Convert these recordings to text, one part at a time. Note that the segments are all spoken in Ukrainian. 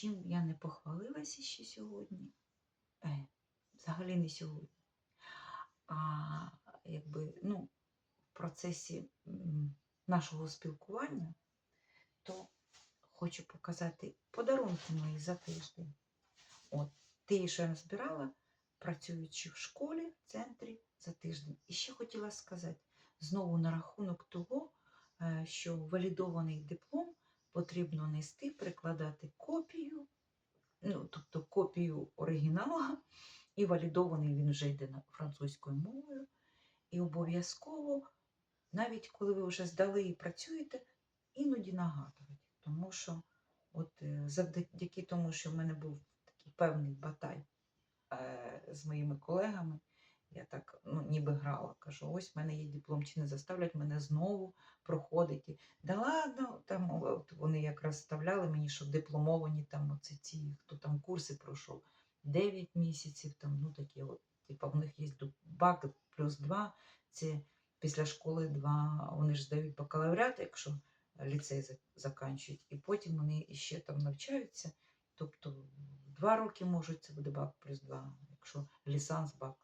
чим я не похвалилася ще сьогодні, е, взагалі не сьогодні, а якби, ну, в процесі нашого спілкування, то хочу показати подарунки мої за тиждень. От, ті, що я назбирала, працюючи в школі, в центрі за тиждень. І ще хотіла сказати знову на рахунок того, е, що валідований диплом потрібно нести, прикладати копію, ну, тобто копію оригіналу, і валідований він вже йде французькою мовою. І обов'язково, навіть коли ви вже здали і працюєте, іноді нагадувати. Тому що, от е, завдяки тому, що в мене був такий певний баталь е, з моїми колегами, я так ну, ніби грала. Кажу, ось в мене є диплом, чи не заставлять мене знову проходити. Да ладно, там от вони якраз вставляли мені, що дипломовані там оці ці, хто там курси пройшов 9 місяців, там, ну такі от, типу, в них є бак плюс 2, це після школи 2, вони ж здають бакалавріат, якщо ліцей за- заканчують, і потім вони ще там навчаються. Тобто два роки можуть, це буде бак плюс 2, якщо лісанс бак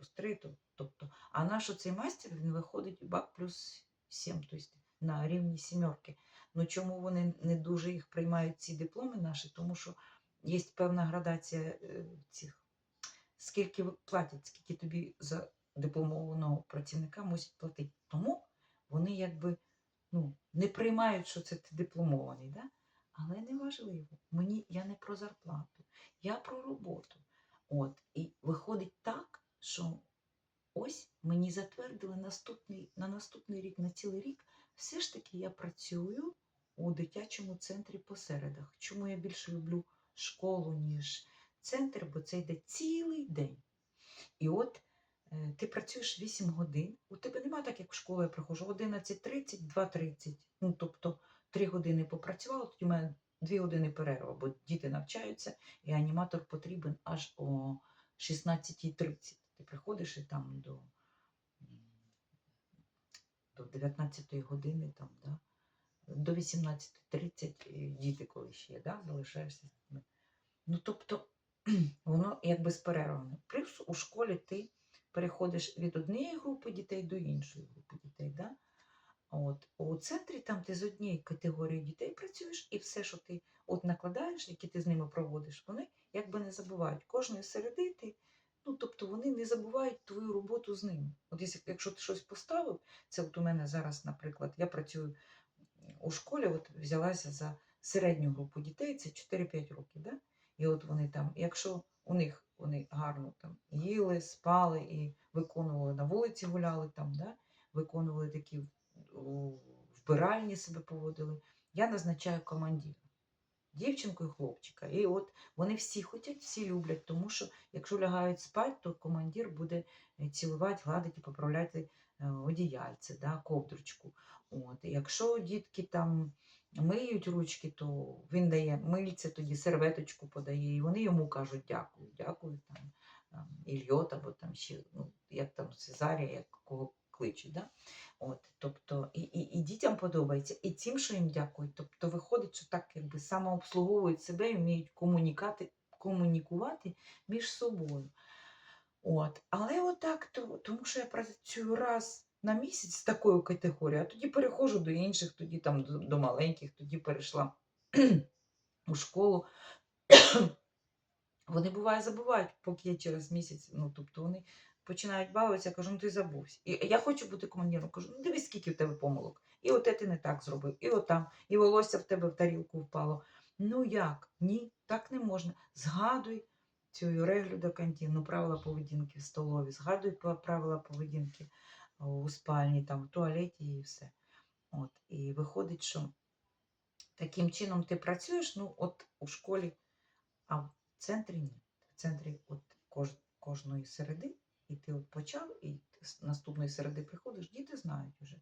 плюс 3, то, тобто, а наш оцей майстер він виходить бак плюс 7, тобто на рівні сімерки. Ну чому вони не дуже їх приймають ці дипломи наші? Тому що є певна градація е, цих, скільки платять, скільки тобі за дипломованого працівника мусять платити. Тому вони якби ну, не приймають, що це ти дипломований. Да? Але не важливо. Мені я не про зарплату, я про роботу. От, і виходить так, що ось мені затвердили наступний, на наступний рік, на цілий рік, все ж таки я працюю у дитячому центрі по середах. Чому я більше люблю школу, ніж центр, бо це йде цілий день. І от е, ти працюєш 8 годин, у тебе нема так, як в школу я приходжу 11.30, 2.30. Ну, тобто 3 години попрацювала, тоді в мене 2 години перерва, бо діти навчаються, і аніматор потрібен аж о 16.30. Ти приходиш і там до, до 19 години, там, да, до 18.30 діти коли ще є, да, залишаєшся з дітьми. Ну, тобто, воно якби з. Плюс у школі ти переходиш від однієї групи дітей до іншої групи дітей. Да? От. У центрі там ти з однією категорією дітей працюєш, і все, що ти от накладаєш, які ти з ними проводиш, вони якби не забувають. Кожної середи ти, вони не забувають твою роботу з ними. От якщо- ти щось поставив, це от у мене зараз, наприклад, я працюю у школі, от взялася за середню групу дітей, це 4-5 років. Да? І от вони там, якщо у них вони гарно там їли, спали і виконували на вулиці, гуляли там, да? виконували такі вбиральні себе поводили, я назначаю командира. Дівчинку і хлопчика. І от вони всі хочуть, всі люблять, тому що якщо лягають спати, то командир буде е, цілувати, гладити, поправляти е, одіяльце, да, ковдрочку. От. Якщо дітки там миють ручки, то він дає мильце, тоді серветочку подає, і вони йому кажуть дякую, дякую там, Ільйот або там ще, ну, як там Цезарія, як кого кличуть. Да? От, тобто, і, і, і дітям подобається, і тим, що їм дякують. Тобто виходить, що так якби самообслуговують себе і вміють комунікати, комунікувати між собою. От. Але отак, то, тому що я працюю раз на місяць з такою категорією, а тоді переходжу до інших, тоді там до, до маленьких, тоді перейшла у школу. Вони буває забувають, поки я через місяць, ну тобто вони починають бавитися, кажу, ну ти забувся. І я хочу бути командиром. Кажу, ну дивись, скільки в тебе помилок. І оте ти не так зробив, і отам, і волосся в тебе в тарілку впало. Ну як? Ні, так не можна. Згадуй цю реглю до кантін, ну, правила поведінки в столові, згадуй правила поведінки у спальні, там, в туалеті і все. От. І виходить, що таким чином ти працюєш, ну, от у школі, а в центрі ні. В центрі от кож, кожної середи, і ти от почав, і наступної середи приходиш, діти знають вже.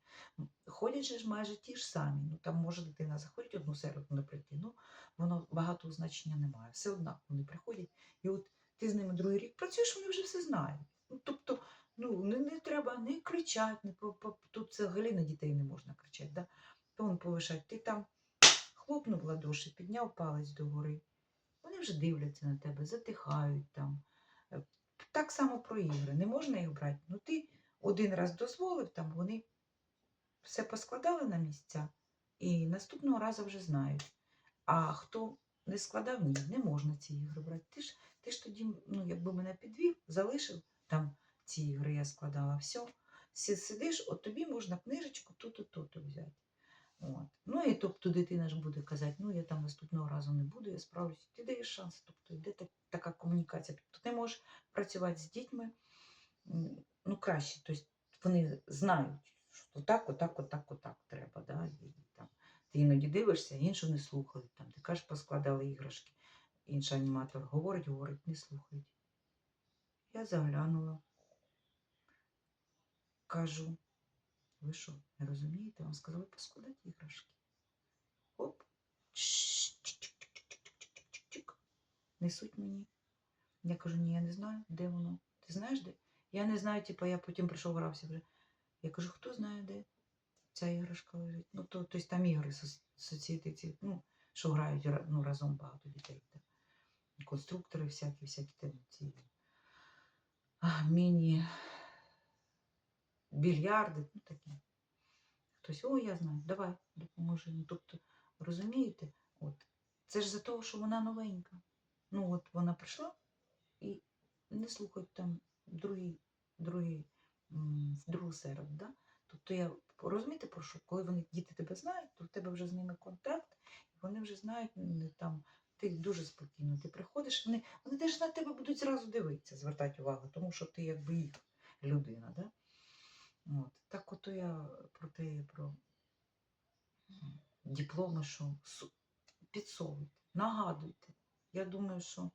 Ходять же ж майже ті ж самі. Ну там може дитина заходить одну середу не прийти. Ну воно багато значення не має. Все однаково вони приходять, і от ти з ними другий рік працюєш, вони вже все знають. Ну тобто, ну не, не треба не кричати, не по, по, тут взагалі на дітей не можна кричати. Да? Тон повишати. Ти там хлопнув ладоші, підняв палець догори. вони вже дивляться на тебе, затихають там. Так само про ігри. Не можна їх брати. Ну ти один раз дозволив, там вони все поскладали на місця і наступного разу вже знають. А хто не складав, ні, не можна ці ігри брати. Ти ж, ти ж тоді, ну, якби мене підвів, залишив там ці ігри я складала, все. Сидиш, от тобі можна книжечку ту-ту взяти. От. Ну і тобто дитина ж буде казати, ну я там наступного разу не буду, я справлюсь. Ти даєш шанс. Тобто йде так, така комунікація. Тобто ти можеш працювати з дітьми ну, краще. Тобто вони знають, що так, отак, отак, отак треба. Да? І, там, ти іноді дивишся, іншу не слухають. Там, ти кажеш, поскладали іграшки. Інший аніматор говорить, говорить, не слухають. Я заглянула. Кажу, ви що, не розумієте? Вам сказали поскладати іграшки. Оп. Несуть мені. Я кажу, ні, я не знаю, де воно. Ти знаєш де? Я не знаю, типу, я потім прийшов грався вже. Я кажу, хто знає, де ця іграшка лежить? Ну, то, тобто там ігри соц- соцієти, ці, ну, що грають ну, разом багато дітей. Там. Конструктори всякі, всякі там ці міні більярди, ну такі. Хтось, о, я знаю, давай, допоможи. Ну, тобто, розумієте, от, це ж за того, що вона новенька. Ну, от вона прийшла і не слухають там другий, другий, другу середу. Да? Тобто я розумієте, про що, коли вони діти тебе знають, то в тебе вже з ними контакт, і вони вже знають там. Ти дуже спокійно, ти приходиш, вони, вони теж на тебе будуть зразу дивитися, звертати увагу, тому що ти якби їх людина. Да? От. Так ото я про те, про дипломи, що підсовуйте, нагадуйте. Я думаю, що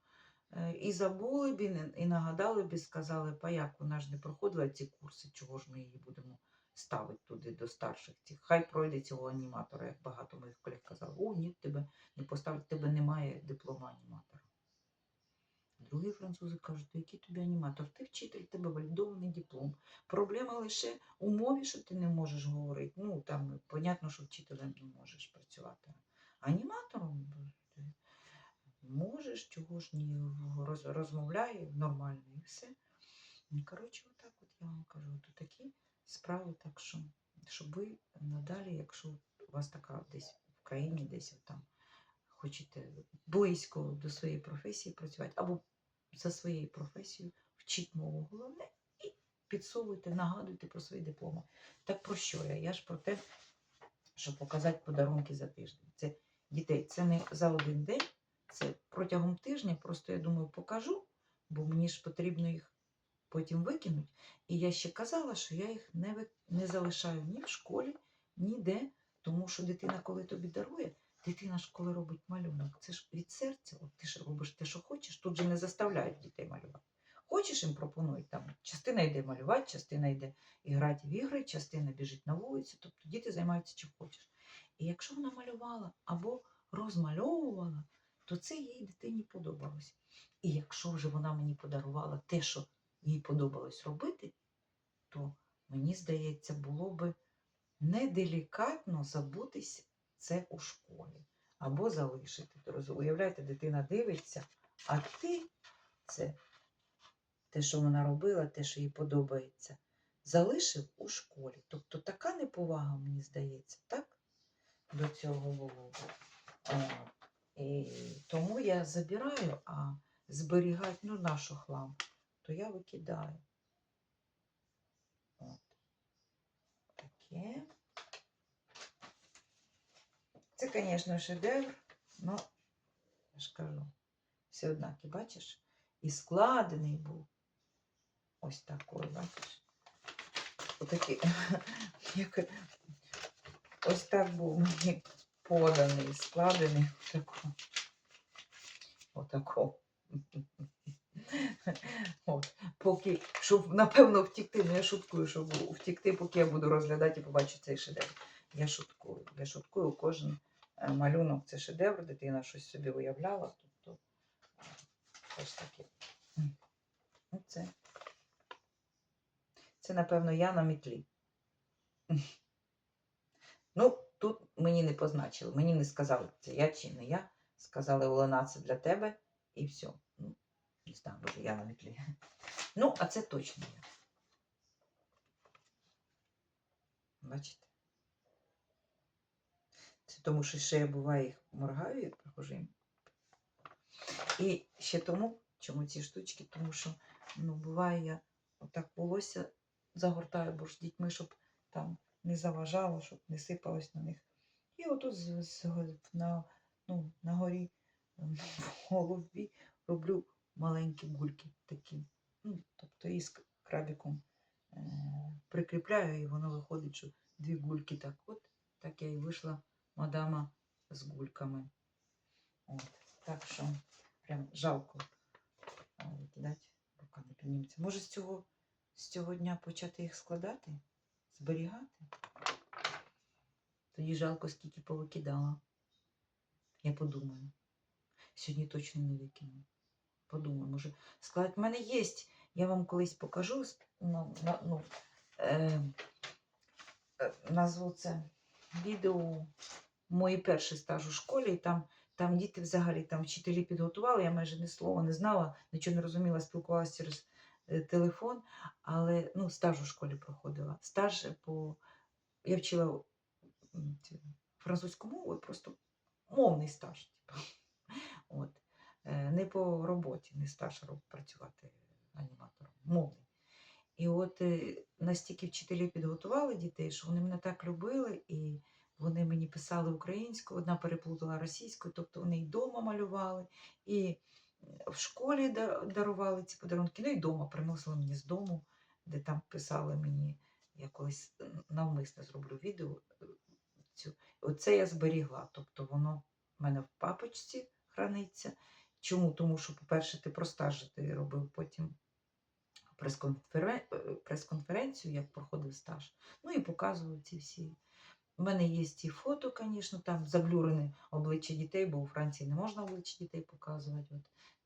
е, і забули б, і, нагадали б, і сказали, па як вона ж не проходила ці курси, чого ж ми її будемо ставити туди до старших цих. Хай пройде цього аніматора, як багато моїх колег казали, о, ні, тебе не поставлять, тебе немає диплома аніматора. Другі французи кажуть, «Та який тобі аніматор? Ти вчитель, тебе валідований диплом. Проблема лише у мові, що ти не можеш говорити. Ну, там, понятно, що вчителем не можеш працювати. Аніматором ти можеш, чого ж ні, роз, розмовляє нормально і все. Ну, Коротше, отак от я вам кажу, то такі справи, так що, щоб ви надалі, якщо у вас така десь в країні, десь от там хочете близько до своєї професії працювати, або за своєю професією вчіть мову головне і підсовуйте, нагадуйте про свої дипломи. Так про що я? Я ж про те, щоб показати подарунки за тиждень. Це дітей, це не за один день, це протягом тижня. Просто я думаю, покажу, бо мені ж потрібно їх потім викинути. І я ще казала, що я їх не, ви- не залишаю ні в школі, ніде, тому що дитина, коли тобі дарує, дитина ж коли робить малюнок, це ж від серця, от ти ж робиш те, що хочеш, тут же не заставляють дітей малювати. Хочеш їм пропонують там, частина йде малювати, частина йде грати в ігри, частина біжить на вулицю, тобто діти займаються чим хочеш. І якщо вона малювала або розмальовувала, то це їй дитині подобалось. І якщо вже вона мені подарувала те, що їй подобалось робити, то мені здається, було би неделікатно забутись це у школі або залишити. Уявляєте, дитина дивиться, а ти це те, що вона робила, те, що їй подобається, залишив у школі. Тобто така неповага, мені здається, так? До цього було. І тому я забираю, а зберігати, ну, нашу хлам, то я викидаю. От. Таке. Це, звісно, шедевр, але я ж кажу, все однаки, бачиш, і складений був. Ось такий, бачиш. Отакий, як, ось так був мені поданий, складений отако. Отако. От. Поки, щоб, напевно, втікти, ну я шуткую, щоб втікти, поки я буду розглядати і побачу цей шедевр. Я шуткую. Я шуткую, кожен е, малюнок це шедевр, дитина щось собі уявляла. Тобто, е, ось таке. Ну, Це, це, напевно, я на мітлі. Ну, тут мені не позначили, мені не сказали, це я чи не я. Сказали, Олена, це для тебе. і все. Ну, не знаю, може, я на метлі. Ну, а це точно я. Бачите? Тому, що ще я буває їх моргаю, як їм. І ще тому, чому ці штучки, тому що ну, буває, я отак волосся загортаю, бо ж дітьми, щоб там не заважало, щоб не сипалось на них. І отут з, з, на, ну, на горі в голові роблю маленькі гульки такі. Ну, тобто і з крабіком е, прикріпляю, і воно виходить, що дві гульки так от. Так я і вийшла мадама з гульками. От. Так що прям жалко а, викидати, рука не підніметься. Може з цього, з цього дня почати їх складати, зберігати? Тоді жалко, скільки повикидала. Я подумаю. Сьогодні точно не викину. Подумаю, може складати. У мене є. Я вам колись покажу. Ну, ну, е, е, назву це відео мої перший стаж у школі. І там, там діти взагалі там вчителі підготували. Я майже ні слова не знала, нічого не розуміла, спілкувалася через е, телефон. Але ну, стаж у школі проходила. Стаж по. Я вчила французьку мову, просто мовний стаж. Типу. От. Е, Не по роботі, не стаж працювати аніматором, мовний. І от е, настільки вчителі підготували дітей, що вони мене так любили, і вони мені писали українською, одна переплутала російською, тобто вони і вдома малювали, і в школі дарували ці подарунки, ну і вдома приносили мені з дому, де там писали мені, я колись навмисно зроблю відео. е, Цю. Оце я зберігла, тобто воно в мене в папочці храниться. Чому? Тому що, по-перше, ти про стаж же ти робив потім прес-конференцію, як проходив стаж. Ну і показував ці всі. У мене є ті фото, звісно, там заблюрене обличчя дітей, бо у Франції не можна обличчя дітей показувати. От.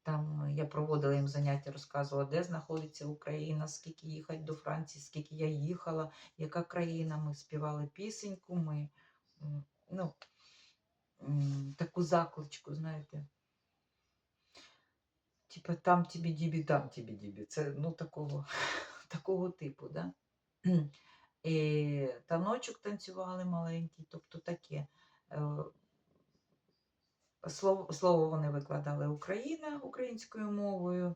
Там е, я проводила їм заняття, розказувала, де знаходиться Україна, скільки їхати до Франції, скільки я їхала, яка країна. Ми співали пісеньку, ми ну, таку закличку, знаєте. Типа там тобі дібі, там тобі дібі. Це ну такого, такого типу, да? І таночок танцювали маленький, тобто таке. Е, Слово, слово вони викладали Україна українською мовою, е,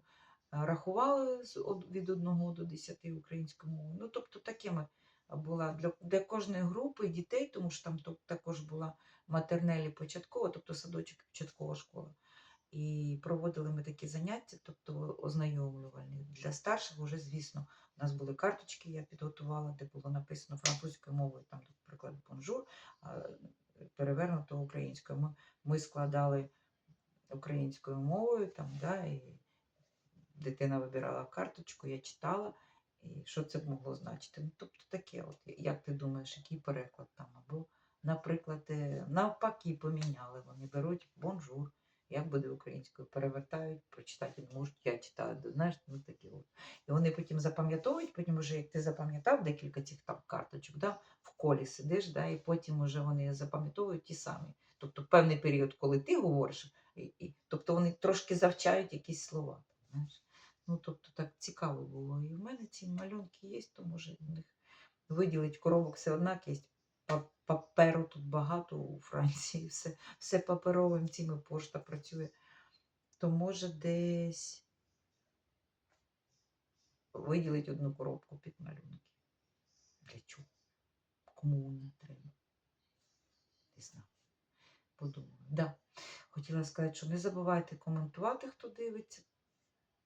рахували від 1 до 10 українською мовою. Ну, тобто такими була для, для кожної групи дітей, тому що там також була матернелі початкова, тобто садочок початкова школа. І проводили ми такі заняття, тобто ознайомлювальні. Для старших вже, звісно, у нас були карточки, я підготувала, де було написано французькою мовою, там, наприклад, бонжур, перевернуто українською. Ми, ми складали українською мовою, там, да, і дитина вибирала карточку, я читала, і що це могло значити. Ну, тобто таке, от, як ти думаєш, який переклад там? Або, наприклад, е, навпаки поміняли, вони беруть бонжур. Як буде українською, перевертають, прочитати не можуть, я читаю, знаєш, ну такі от. І вони потім запам'ятовують, потім вже як ти запам'ятав декілька цих там карточок, да, в колі сидиш, да, і потім вже вони запам'ятовують ті самі. Тобто певний період, коли ти говориш, і, і, тобто вони трошки завчають якісь слова. Знаєш. Ну, тобто так цікаво було. І в мене ці малюнки є, то може в них виділить коробок все однак є. Па- Паперу тут багато у Франції, все, все паперовим цими пошта працює. То може десь виділить одну коробку під малюнки. Для чого? Кому вона треба? Не знаю. Подумаю. Да. Хотіла сказати, що не забувайте коментувати, хто дивиться,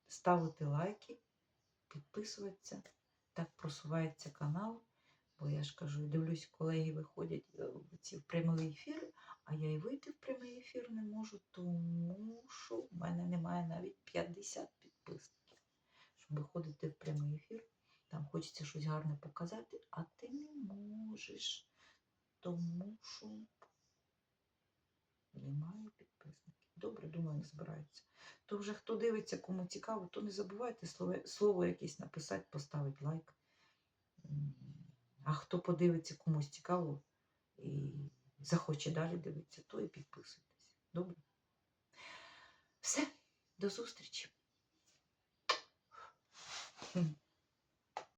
ставити лайки, підписуватися. Так просувається канал. Бо я ж кажу, дивлюсь, колеги виходять е, ці в прямі ефіри, а я і вийти в прямий ефір не можу, тому що в мене немає навіть 50 підписників. Щоб виходити в прямий ефір, там хочеться щось гарне показати, а ти не можеш, тому що немає підписників. Добре, думаю, не збираються. То вже хто дивиться, кому цікаво, то не забувайте слово, слово якесь написати, поставити лайк. А хто подивиться комусь цікаво і захоче далі дивитися, то і підписуйтесь. Добре? Все. До зустрічі.